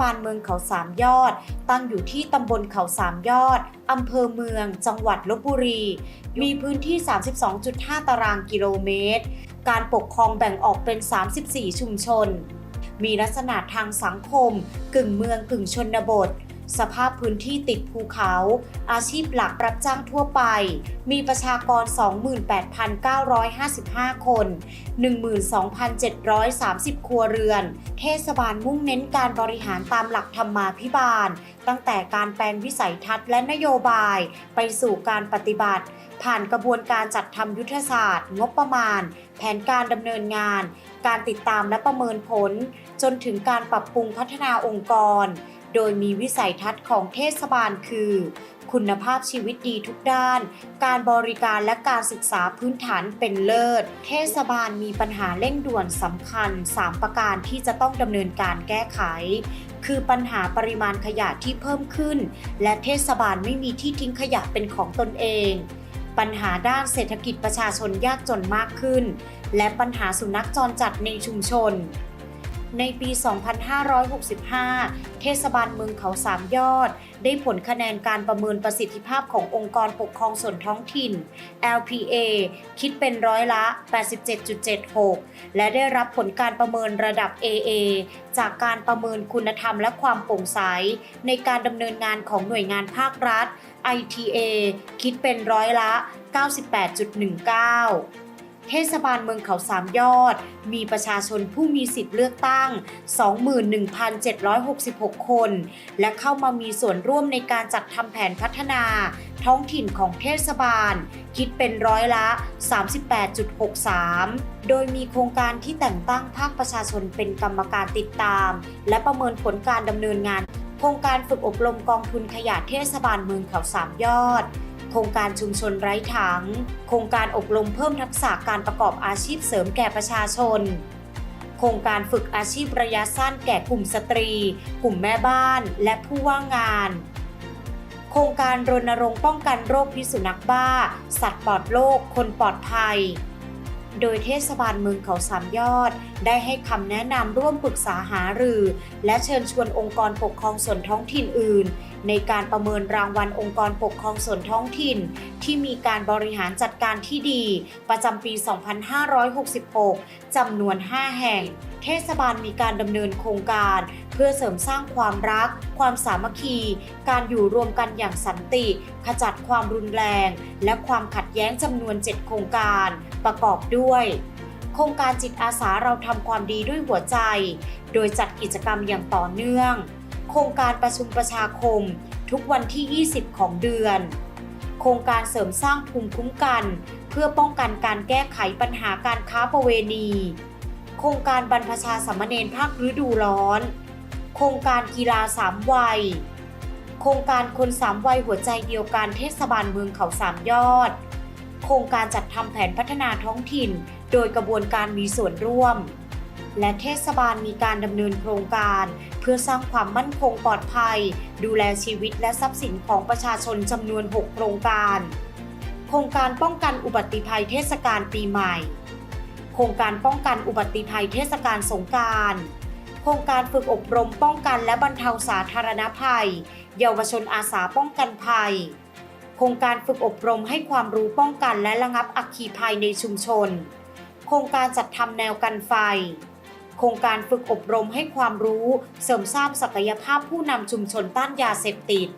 บาลเมืองเขาสามยอด ตั้งอยู่ที่ตำบลเขาสามยอด อำเภอเมือง จังหวัดลบบุรี มีพื้นที่ 32.5 ตารางกิโลเมตร การปกครองแบ่งออกเป็น 34 ชุมชน มีลักษณะทางสังคม กึ่งเมืองกึ่งชนบท สภาพพื้นที่ติดภูเขา อาชีพหลักรับจ้างทั่วไป มีประชากร 28,955 คน 12,730 ครัวเรือน เทศบาลมุ่งเน้นการบริหารตามหลักธรรมาภิบาล ตั้งแต่การแปลนวิสัยทัศน์และนโยบาย ไปสู่การปฏิบัติ ผ่านกระบวนการจัดทำยุทธศาสตร์ งบประมาณ แผนการดำเนินงาน การติดตามและประเมินผล จนถึงการปรับปรุงพัฒนาองค์กร โดยมีวิสัยทัศน์ของเทศบาลคือ คุณภาพชีวิตดีทุกด้าน การบริการและการศึกษาพื้นฐานเป็นเลิศ เทศบาลมีปัญหาเร่งด่วนสำคัญ 3 ประการที่จะต้องดำเนินการแก้ไข คือปัญหาปริมาณขยะที่เพิ่มขึ้น และเทศบาลไม่มีที่ทิ้งขยะเป็นของตนเองปัญหาด้านเศรษฐกิจประชาชนยากจนมากขึ้น และปัญหาสุนัขจรจัดในชุมชน ในปี 2565 เทศบาลเมืองเขาสามยอด ได้ผลคะแนนการประเมินประสิทธิภาพขององค์กรปกครองส่วนท้องถิ่น LPA คิดเป็นร้อยละ 87.76 และได้รับผลการประเมินระดับ AA จากการประเมินคุณธรรมและความโปร่งใส ในการดำเนินงานของหน่วยงานภาครัฐ ITA คิดเป็นร้อยละ 98.19 เทศบาลเมืองเขาสามยอด มีประชาชนผู้มีสิทธิ์เลือกตั้ง 21,766 คน และเข้ามามีส่วนร่วมในการจัดทำแผนพัฒนา ท้องถิ่นของเทศบาล คิดเป็นร้อยละ 38.63 โดยมีโครงการที่แต่งตั้งภาคประชาชนเป็นกรรมการติดตาม และประเมินผลการดำเนินงาน โครงการฝึกอบรมกองทุนขยะเทศบาลเมืองเขาสามยอด โครงการชุมชนไร้ถัง โครงการอบรมเพิ่มทักษะการประกอบอาชีพเสริมแก่ประชาชน โครงการฝึกอาชีพระยะสั้นแก่กลุ่มสตรี กลุ่มแม่บ้าน และผู้ว่างงาน โครงการรณรงค์ป้องกันโรคพิษสุนัขบ้า สัตว์ปลอดโรคคนปลอดภัย โดยเทศบาลเมืองเขาสามยอด ได้ให้คำแนะนำร่วมปรึกษาหารือ และเชิญชวนองค์กรปกครองส่วนท้องถิ่นอื่น ในการประเมินรางวัลองค์กรปกครองส่วนท้องถิ่น ที่มีการบริหารจัดการที่ดี ประจำปี 2566 จำนวน 5 แห่ง เทศบาลมีการดำเนินโครงการ เพื่อเสริมสร้างความรัก ความสามัคคี การอยู่รวมกันอย่างสันติ ขจัดความรุนแรง และความขัด แย้งจำนวน 7 โครงการ ประกอบด้วย โครงการจิตอาสาเราทำความดีด้วยหัวใจ โดยจัดกิจกรรมอย่างต่อเนื่อง โครงการประชุมประชาคม ทุกวันที่ 20 ของเดือน โครงการเสริมสร้างภูมิคุ้มกัน เพื่อป้องกันการแก้ไขปัญหาการค้าประเวณี โครงการบรรพชาสามเณรภาคฤดูร้อน โครงการกีฬาสามวัยโครงการคนสามวัยหัวใจเดียวกันเทศบาลเมืองเขาสามยอด โครงการจัดทำแผนพัฒนาท้องถิ่น โดยกระบวนการมีส่วนร่วม และเทศบาลมีการดำเนินโครงการ เพื่อสร้างความมั่นคงปลอดภัย ดูแลชีวิตและทรัพย์สินของประชาชนจำนวน 6 โครงการ โครงการป้องกันอุบัติภัยเทศกาลปีใหม่ โครงการป้องกันอุบัติภัยเทศกาลสงกรานต์โครงการฝึกอบรมป้องกันและบรรเทาสาธารณภัย เยาวชนอาสาป้องกันภัย โครงการฝึกอบรมให้ความรู้ป้องกันและระงับอัคคีภัยในชุมชน โครงการจัดทำแนวกันไฟ โครงการฝึกอบรมให้ความรู้เสริมสร้างศักยภาพผู้นำชุมชนต้านยาเสพติด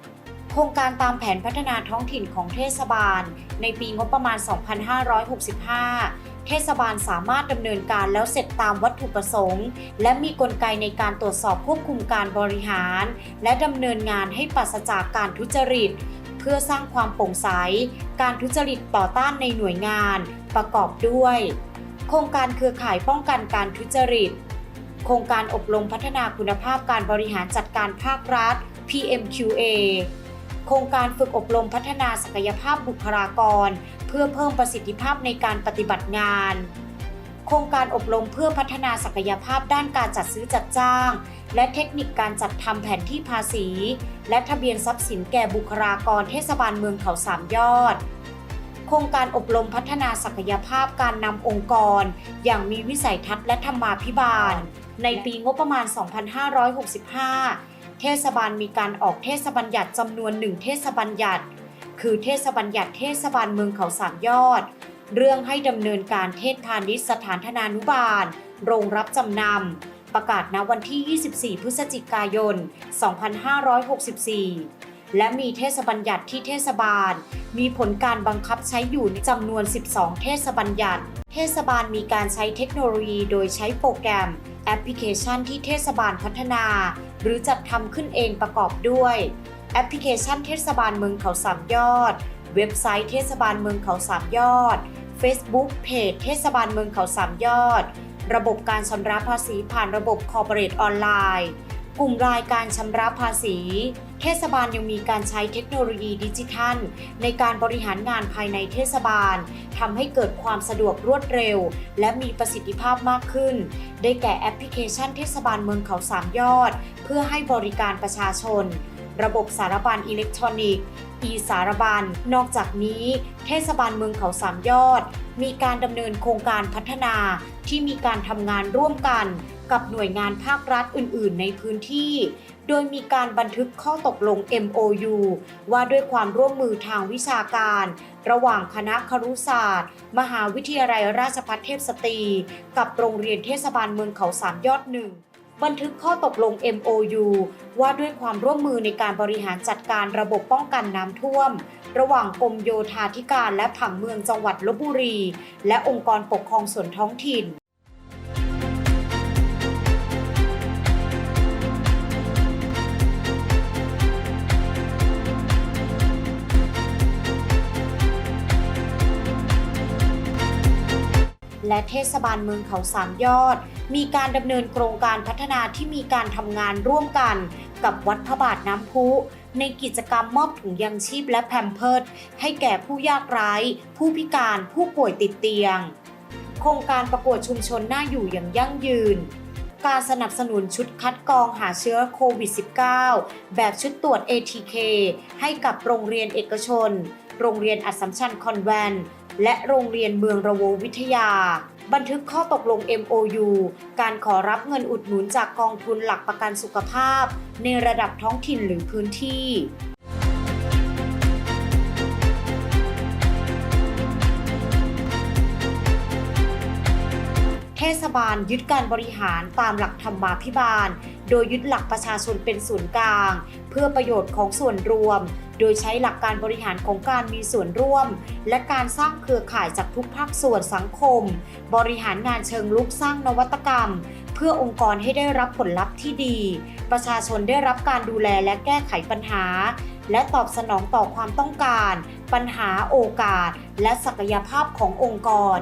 โครงการตามแผนพัฒนาท้องถิ่นของเทศบาล ในปีงบประมาณ 2565 เทศบาลสามารถดำเนินการแล้วเสร็จตามวัตถุประสงค์ และมีกลไกในการตรวจสอบควบคุมการบริหาร และดำเนินงานให้ปราศจากการทุจริต เพื่อสร้างความโปร่งใส การทุจริตต่อต้านในหน่วยงาน ประกอบด้วย โครงการเครือข่ายป้องกันการทุจริต โครงการอบรมพัฒนาคุณภาพการบริหารจัดการภาครัฐ PMQA โครงการฝึกอบรมพัฒนาศักยภาพบุคลากร เพื่อเพิ่มประสิทธิภาพในการปฏิบัติงาน โครงการอบรมเพื่อพัฒนาศักยภาพด้านการจัดซื้อจัดจ้าง และเทคนิคการจัดทำแผนที่ภาษี และทะเบียนทรัพย์สินแก่บุคลากรเทศบาลเมืองเขาสามยอด โครงการอบรมพัฒนาศักยภาพการนำองค์กร อย่างมีวิสัยทัศน์และธรรมาภิบาล ในปีงบประมาณ 2565 เทศบาลมีการออกเทศบัญญัติจำนวนหนึ่งเทศบัญญัติ คือเทศบัญญัติเทศบาลเมืองเขาสามยอด เรื่องให้ดำเนินการเทศพาณิชย์สถานธนานุบาล โรงรับจำนำ ประกาศณวันที่ 24 พฤศจิกายน 2564 และมีเทศบัญญัติที่เทศบาล มีผลการบังคับใช้อยู่ในจำนวน 12 เทศบัญญัติ เทศบาลมีการใช้เทคโนโลยีโดยใช้โปรแกรม แอปพลิเคชันที่เทศบาลพัฒนา หรือจัดทำขึ้นเองประกอบด้วยแอปพลิเคชันเทศบาลเมืองเขาสามยอด เว็บไซต์เทศบาลเมืองเขาสามยอด Facebook เพจเทศบาลเมืองเขาสามยอด ระบบการชำระภาษีผ่านระบบคอร์เปอเรทออนไลน์ กลุ่มรายการชำระภาษี เทศบาลยังมีการใช้เทคโนโลยีดิจิทัล ในการบริหารงานภายในเทศบาลทำให้เกิดความสะดวกรวดเร็ว และมีประสิทธิภาพมากขึ้น ได้แก่แอปพลิเคชันเทศบาลเมืองเขาสามยอด เพื่อให้บริการประชาชน ระบบสารบัญอิเล็กทรอนิกส์อีสารบัญนอกจากนี้ เทศบาลเมืองเขาสามยอด มีการดำเนินโครงการพัฒนา ที่มีการทำงานร่วมกันกับหน่วยงานภาครัฐอื่น ๆ ในพื้นที่ โดยมีการบันทึกข้อตกลง MOU ว่าด้วยความร่วมมือทางวิชาการ ระหว่างคณะครุศาสตร์ มหาวิทยาลัยราชภัฏเทพสตรี กับโรงเรียนเทศบาลเมืองเขาสามยอดหนึ่งบันทึกข้อตกลง MOU ว่าด้วยความร่วมมือในการบริหารจัดการระบบป้องกันน้ำท่วม ระหว่างกรมโยธาธิการและผังเมืองจังหวัดลบบุรี และองค์กรปกครองส่วนท้องถิ่น และเทศบาลเมืองเขาสามยอด มีการดำเนินโครงการพัฒนาที่มีการทำงานร่วมกัน กับวัดพระบาทน้ำพุ ในกิจกรรมมอบถุงยังชีพและแพมเพิร์ดให้แก่ผู้ยากไร้ผู้พิการผู้ป่วยติดเตียง โครงการประกวดชุมชนน่าอยู่อย่างยั่งยืนการสนับสนุนชุดคัดกรองหาเชื้อโควิด -19 แบบชุดตรวจ ATK ให้กับโรงเรียนเอกชน โรงเรียนอัสสัมชัญคอนแวนต์ และโรงเรียนเมืองระโววิทยา บันทึกข้อตกลง MOU การขอรับเงินอุดหนุนจากกองทุนหลักประกันสุขภาพ ในระดับท้องถิ่นหรือพื้นที่เทศบาลยึดการบริหารตามหลักธรรมาภิบาล โดยยึดหลักประชาชนเป็นศูนย์กลาง เพื่อประโยชน์ของส่วนรวม โดยใช้หลักการบริหารของการมีส่วนร่วม และการสร้างเครือข่ายจากทุกภาคส่วนสังคม บริหารงานเชิงลุกสร้างนวัตกรรม เพื่อองค์กรให้ได้รับผลลัพธ์ที่ดี ประชาชนได้รับการดูแลและแก้ไขปัญหา และตอบสนองต่อความต้องการ ปัญหาโอกาส และศักยภาพขององค์กร